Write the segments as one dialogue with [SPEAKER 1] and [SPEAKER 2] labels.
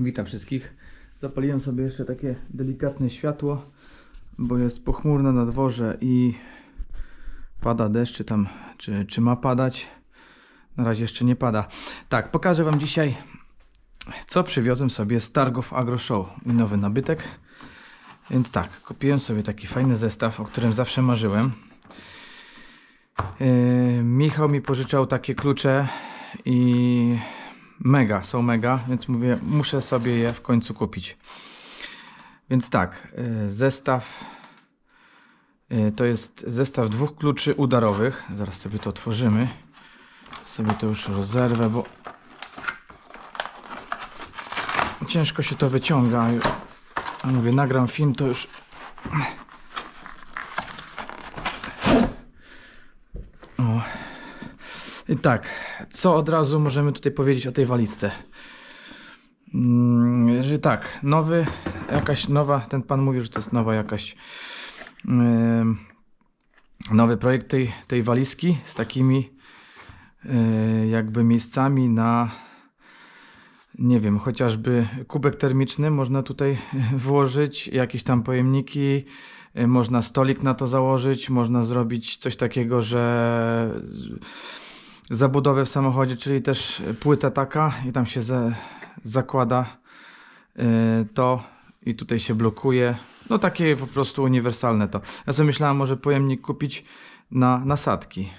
[SPEAKER 1] Witam wszystkich. Zapaliłem sobie jeszcze takie delikatne światło, bo jest pochmurno na dworze i pada deszcz, czy tam, czy, czy ma padać. Na razie jeszcze nie pada. Tak, pokażę Wam dzisiaj, co przywiozłem sobie z targów Agro Show. Mój nowy nabytek. Więc tak, kupiłem sobie taki fajny zestaw, o którym zawsze marzyłem. Yy, Michał mi pożyczał takie klucze i mega, są mega, więc mówię, muszę sobie je w końcu kupić. Więc tak, y, zestaw y, to jest zestaw dwóch kluczy udarowych. Zaraz sobie to otworzymy. Sobie to już rozerwę, bo ciężko się to wyciąga. Mówię, nagram film, to już I tak, co od razu możemy tutaj powiedzieć o tej walizce? Mm, że tak, nowy, jakaś nowa, ten pan mówił, że to jest nowa jakaś em, nowy projekt tej, tej walizki z takimi e, jakby miejscami na nie wiem, chociażby kubek termiczny można tutaj włożyć, jakieś tam pojemniki, e, można stolik na to założyć, można zrobić coś takiego, że zabudowę w samochodzie, czyli też płyta taka i tam się za, zakłada y, to i tutaj się blokuje. No takie po prostu uniwersalne to. Ja sobie myślałem może pojemnik kupić na nasadki.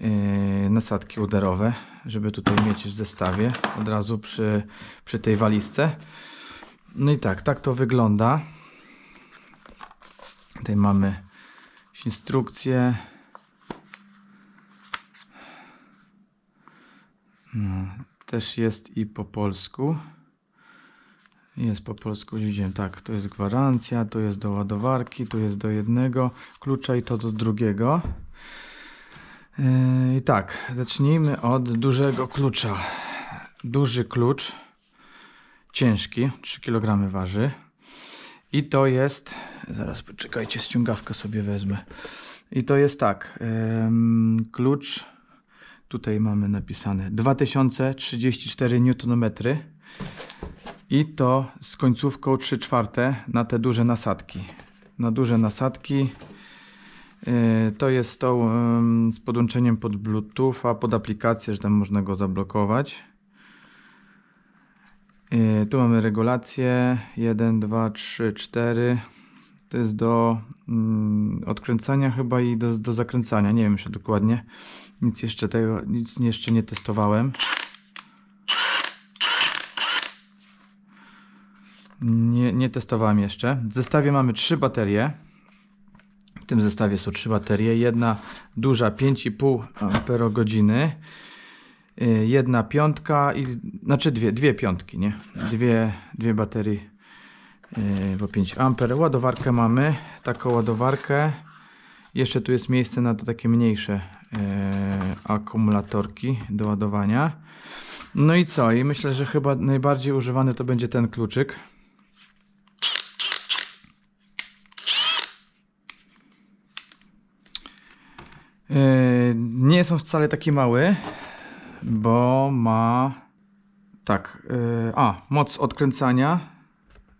[SPEAKER 1] Yy, nasadki uderowe, żeby tutaj mieć w zestawie od razu przy, przy tej walizce. No i tak, tak to wygląda. Tutaj mamy instrukcję. Też jest i po polsku. Jest po polsku, widziałem, tak, to jest gwarancja, to jest do ładowarki, tu jest do jednego klucza i to do drugiego. Yy, I tak, zacznijmy od dużego klucza. Duży klucz, ciężki, 3 kg waży. I to jest, zaraz poczekajcie, ściągawkę sobie wezmę. I to jest tak, em, klucz Tutaj mamy napisane 2034 Nm i to z końcówką 3 czwarte na te duże nasadki. Na duże nasadki yy, to jest to z podłączeniem pod Bluetootha, pod aplikację, że tam można go zablokować. Yy, tu mamy regulację 1, 2, 3, 4. To jest do mm, odkręcania chyba i do, do zakręcania. Nie wiem jeszcze dokładnie. Nic jeszcze tego, nic jeszcze nie testowałem. Nie, nie testowałem jeszcze. W zestawie mamy trzy baterie. W tym zestawie są trzy baterie. Jedna duża 5,5 amperogodziny. Y, Jedna piątka i znaczy dwie, dwie piątki, nie? Dwie, dwie baterie y, po 5 amper. Ładowarkę mamy, taką ładowarkę. Jeszcze tu jest miejsce na te takie mniejsze e, akumulatorki do ładowania. No i co? I myślę, że chyba najbardziej używany to będzie ten kluczyk. E, nie są wcale taki mały, bo ma tak, e, a moc odkręcania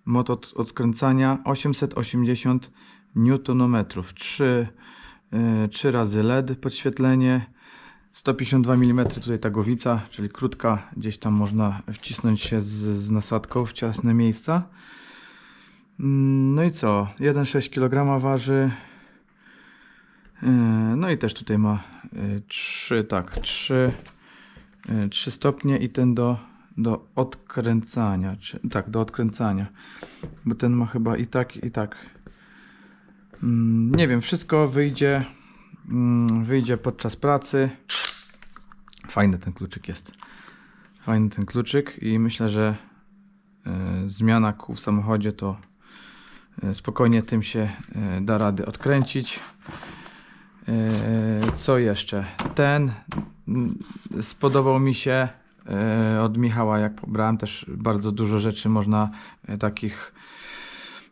[SPEAKER 1] moc od, odkręcania 880 newtonometrów 3, yy, 3 razy LED podświetlenie 152 mm tutaj ta głowica, czyli krótka, gdzieś tam można wcisnąć się z, z nasadką w ciasne miejsca. Mm, No i co? 1,6 kg waży. Yy, No i też tutaj ma 3, tak, 3, 3 stopnie i ten do, do odkręcania, czy, tak, do odkręcania, bo ten ma chyba i tak, i tak. Mm, Nie wiem, wszystko wyjdzie, mm, wyjdzie podczas pracy. Fajny ten kluczyk jest. Fajny ten kluczyk i myślę, że e, zmiana kół w samochodzie to e, spokojnie tym się e, da rady odkręcić. Co jeszcze? Ten mm, spodobał mi się od Michała, jak pobrałem też bardzo dużo rzeczy można takich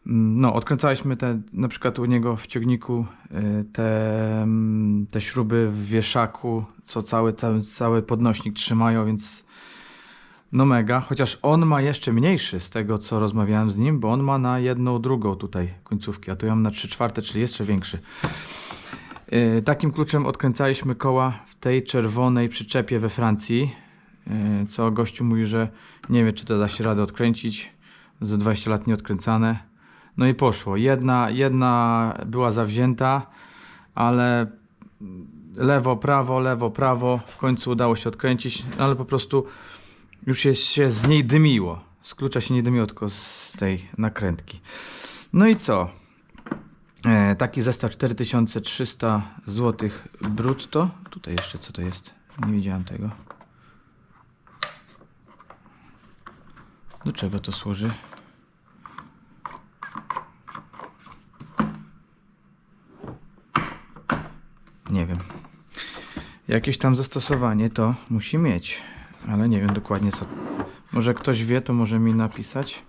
[SPEAKER 1] no, odkręcaliśmy te, na przykład u niego w ciągniku e, te, mm, te śruby w wieszaku, co cały, cały, cały podnośnik trzymają, więc No mega, chociaż on ma jeszcze mniejszy z tego, co rozmawiałem z nim, bo on ma na jedną drugą tutaj końcówki, a tu ja mam na 3 czwarte, czyli jeszcze większy. Yy, takim kluczem odkręcaliśmy koła w tej czerwonej przyczepie we Francji, yy, co gościu mówi, że nie wie, czy to da się radę odkręcić. Za 20 lat nie odkręcane. No i poszło. Jedna, jedna była zawzięta, ale lewo, prawo, lewo, prawo. W końcu udało się odkręcić, ale po prostu już się, się z niej dymiło. Z klucza się nie dymiło, tylko z tej nakrętki. No i co? E, taki zestaw 4300 zł brutto. Tutaj jeszcze co to jest? Nie widziałem tego. Do czego to służy? Nie wiem. Jakieś tam zastosowanie to musi mieć, ale nie wiem dokładnie co. Może ktoś wie, to może mi napisać,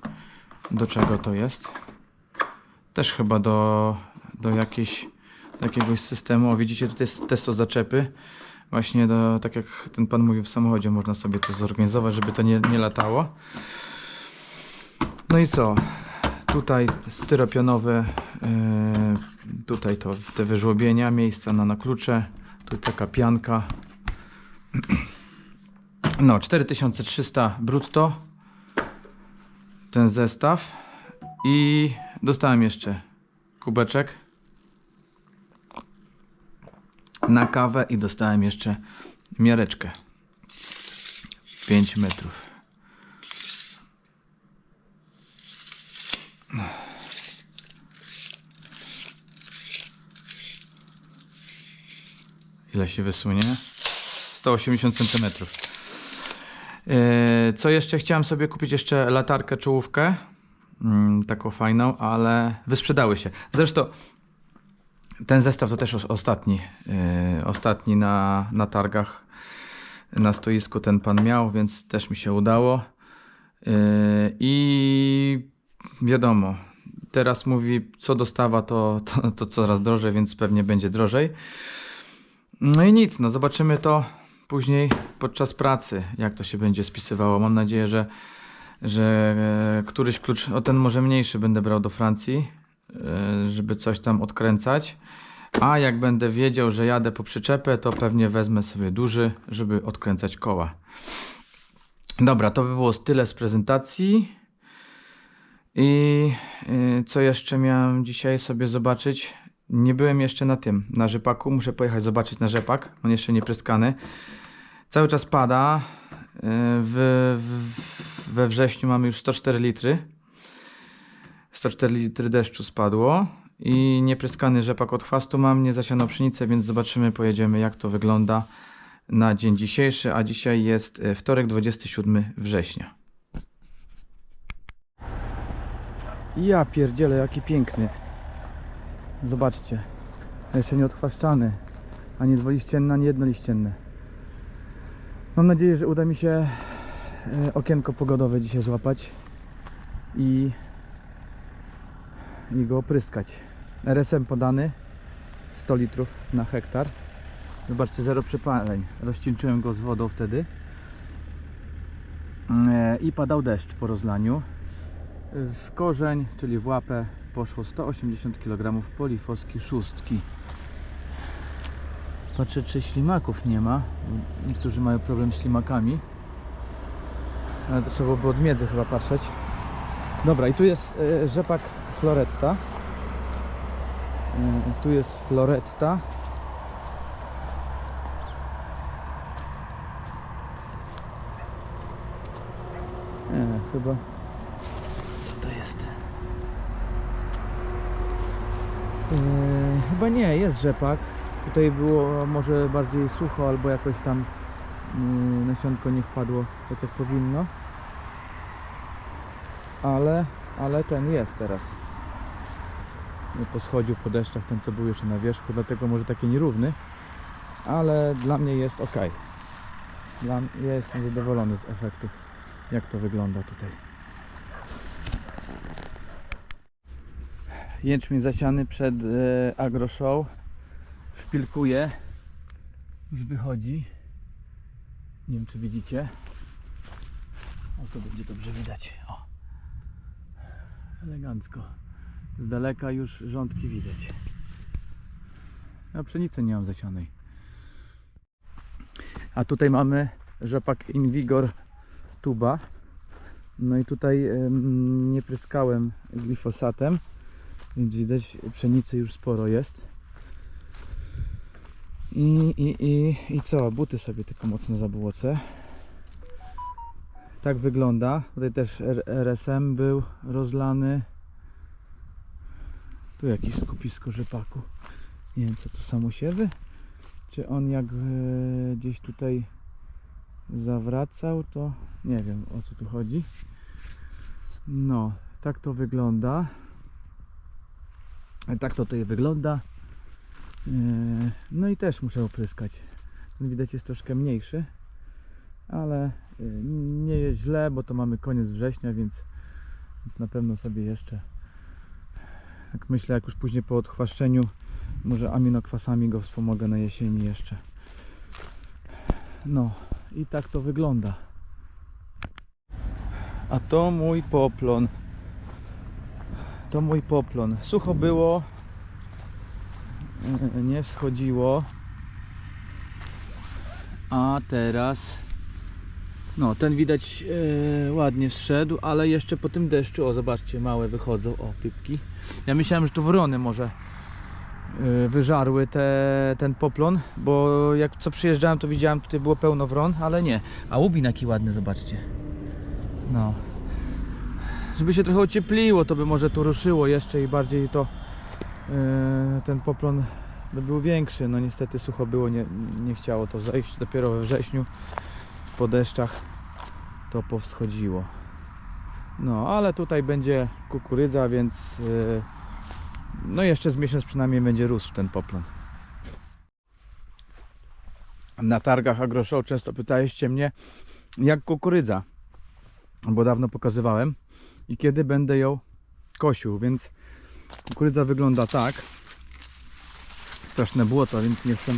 [SPEAKER 1] do czego to jest. Też chyba do, do, jakiejś, do jakiegoś systemu. O, widzicie, tutaj jest testo zaczepy. Właśnie do, tak jak ten pan mówił w samochodzie, można sobie to zorganizować, żeby to nie, nie latało. No i co? Tutaj styropionowe, yy, tutaj to te wyżłobienia, miejsca na, na klucze, tu taka pianka. No, 4300 brutto ten zestaw i dostałem jeszcze kubeczek na kawę i dostałem jeszcze miareczkę 5 metrów. Ile się wysunie? 180 cm. Yy, Co jeszcze? Chciałem sobie kupić jeszcze latarkę czołówkę. Mm, taką fajną, ale wysprzedały się. Zresztą ten zestaw to też os- ostatni. yy, ostatni na, na targach na stoisku ten pan miał, więc też mi się udało. Yy, I wiadomo, teraz mówi, co dostawa, to, to, to coraz drożej, więc pewnie będzie drożej. No i nic, no zobaczymy to później podczas pracy, jak to się będzie spisywało. Mam nadzieję, że, że e, któryś klucz, o ten może mniejszy będę brał do Francji, e, żeby coś tam odkręcać. A jak będę wiedział, że jadę po przyczepę, to pewnie wezmę sobie duży, żeby odkręcać koła. Dobra, to by było tyle z prezentacji. I y, co jeszcze miałem dzisiaj sobie zobaczyć? Nie byłem jeszcze na tym, na rzepaku. Muszę pojechać zobaczyć na rzepak. On jeszcze nie pryskany. Cały czas pada. Y, W, w, we wrześniu mamy już 104 litry. 104 litry deszczu spadło. I niepryskany rzepak od chwastu mam, nie zasiano pszenicę, więc zobaczymy, pojedziemy jak to wygląda na dzień dzisiejszy. A dzisiaj jest y, wtorek, 27 września. Ja pierdzielę, jaki piękny. Zobaczcie. Jeszcze nie odchwaszczany. Ani dwoliścienne, ani jednoliścienne. Mam nadzieję, że uda mi się e, okienko pogodowe dzisiaj złapać i, i go opryskać. RSM podany 100 litrów na hektar. Zobaczcie, zero przepaleń. Rozcieńczyłem go z wodą wtedy. E, I padał deszcz po rozlaniu. W korzeń, czyli w łapę poszło 180 kg polifoski szóstki. Patrzę, czy ślimaków nie ma. Niektórzy mają problem z ślimakami. Ale to trzeba byłoby od miedzy chyba patrzeć. Dobra, i tu jest e, rzepak Floretta. E, tu jest Floretta. E, chyba co to jest? Eee, chyba nie, jest rzepak. Tutaj było może bardziej sucho, albo jakoś tam yy, nasionko nie wpadło tak jak powinno. Ale, ale ten jest teraz. Nie poschodził po deszczach ten co był jeszcze na wierzchu, dlatego może taki nierówny. Ale dla mnie jest ok. Dla, ja jestem zadowolony z efektów, jak to wygląda tutaj. Jęczmień zasiany przed e, Agro Show. Szpilkuje. Już wychodzi. Nie wiem czy widzicie. to będzie dobrze widać. O. Elegancko. Z daleka już rządki widać. Ja pszenicy nie mam zasianej. A tutaj mamy rzepak Invigor tuba. No i tutaj em, nie pryskałem glifosatem, więc widać pszenicy już sporo jest. I, i, i, I co? Buty sobie tylko mocno zabłocę. Tak wygląda. Tutaj też RSM był rozlany. Tu jakieś skupisko rzepaku. Nie wiem co to samosiewy? Czy on jak e, gdzieś tutaj zawracał, to nie wiem o co tu chodzi. No, tak to wygląda. Tak to tutaj wygląda. E, No i też muszę opryskać. Ten widać jest troszkę mniejszy, ale e, nie jest źle, bo to mamy koniec września, więc, więc na pewno sobie jeszcze, jak myślę, jak już później po odchwaszczeniu, może aminokwasami go wspomogę na jesieni jeszcze. No i tak to wygląda. A to mój poplon. To mój poplon. Sucho było, e, nie schodziło. A teraz no ten widać e, ładnie zszedł, ale jeszcze po tym deszczu, o zobaczcie, małe wychodzą, o pipki. Ja myślałem, że to wrony może e, wyżarły te, ten poplon, bo jak co przyjeżdżałem to widziałem tutaj było pełno wron, ale nie. A łubin jaki ładny, zobaczcie. No. Żeby się trochę ociepliło, to by może tu ruszyło jeszcze i bardziej to e, ten poplon by był większy. No niestety sucho było, nie, nie chciało to zejść. Dopiero we wrześniu po deszczach to powschodziło. No, ale tutaj będzie kukurydza, więc e, no jeszcze z miesiąc przynajmniej będzie rósł ten poplon. Na targach AgroShow często pytaliście mnie, jak kukurydza, bo dawno pokazywałem i kiedy będę ją kosił, więc kukurydza wygląda tak. Straszne błoto, więc nie chcę,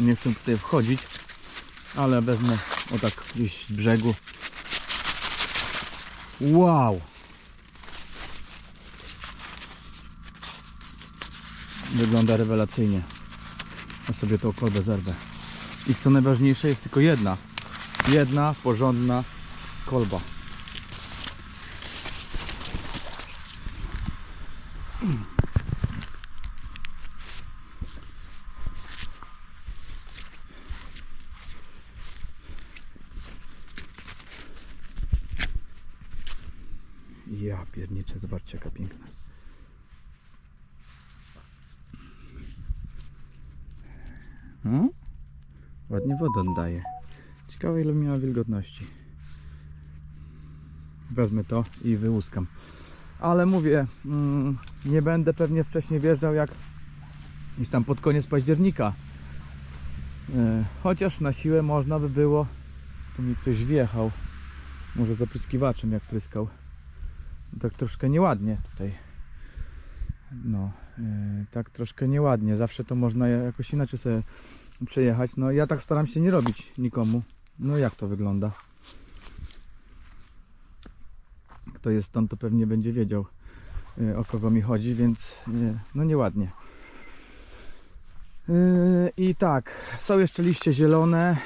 [SPEAKER 1] nie chcę tutaj wchodzić, ale wezmę o tak gdzieś z brzegu. Wow! Wygląda rewelacyjnie. Ja sobie tą kolbę zerwę. I co najważniejsze jest tylko jedna. Jedna porządna kolba. Ja pierniczę, zobaczcie jaka piękna. No? Ładnie wodę oddaje. Ciekawe ile miała wilgotności. Wezmę to i wyłuskam. Ale mówię, mm, nie będę pewnie wcześniej wjeżdżał jak gdzieś tam pod koniec października. E, Chociaż na siłę można by było, tu mi ktoś wjechał, może zapryskiwaczem jak pryskał. Tak troszkę nieładnie tutaj. No, e, tak troszkę nieładnie. Zawsze to można jakoś inaczej sobie przejechać. No ja tak staram się nie robić nikomu. No jak to wygląda? Kto jest stąd, to pewnie będzie wiedział e, o kogo mi chodzi, więc e, no nieładnie. E, I tak, są jeszcze liście zielone.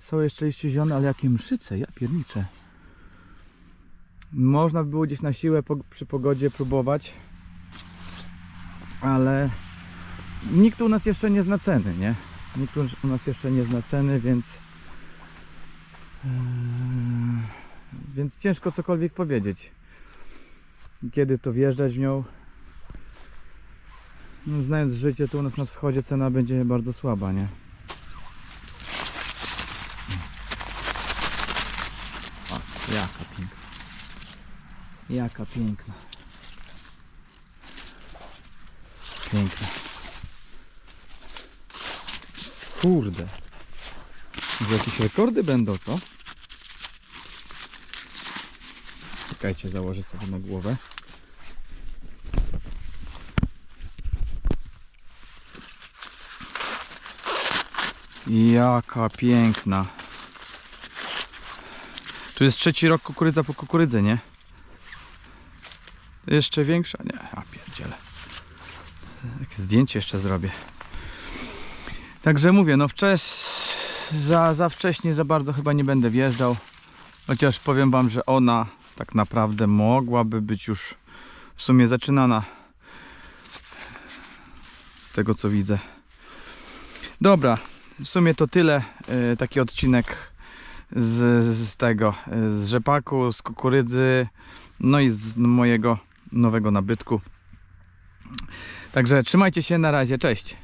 [SPEAKER 1] Są jeszcze liście zielone, ale jakie mszyce, ja pierniczę. Można by było gdzieś na siłę po, przy pogodzie próbować, ale nikt u nas jeszcze nie zna ceny, nie? Nikt u- nas jeszcze nie zna ceny, więc yy, więc ciężko cokolwiek powiedzieć. Kiedy to wjeżdżać w nią? No, znając życie, tu u nas na wschodzie cena będzie bardzo słaba, nie? O, jaka piękna. Jaka piękna. Piękna. Kurde. Jakieś rekordy będą, co? Czekajcie, założę sobie na głowę. Jaka piękna. Tu jest trzeci rok kukurydza po kukurydzy, nie? Jeszcze większa? Nie, a pierdziele. Takie zdjęcie jeszcze zrobię. Także mówię, no wcześ, za, za wcześnie za bardzo chyba nie będę wjeżdżał. Chociaż powiem wam, że ona tak naprawdę mogłaby być już w sumie zaczynana. Z tego co widzę. Dobra, w sumie to tyle. e, Taki odcinek z, z tego, e, z rzepaku, z kukurydzy, no i z mojego nowego nabytku. Także trzymajcie się, na razie, cześć.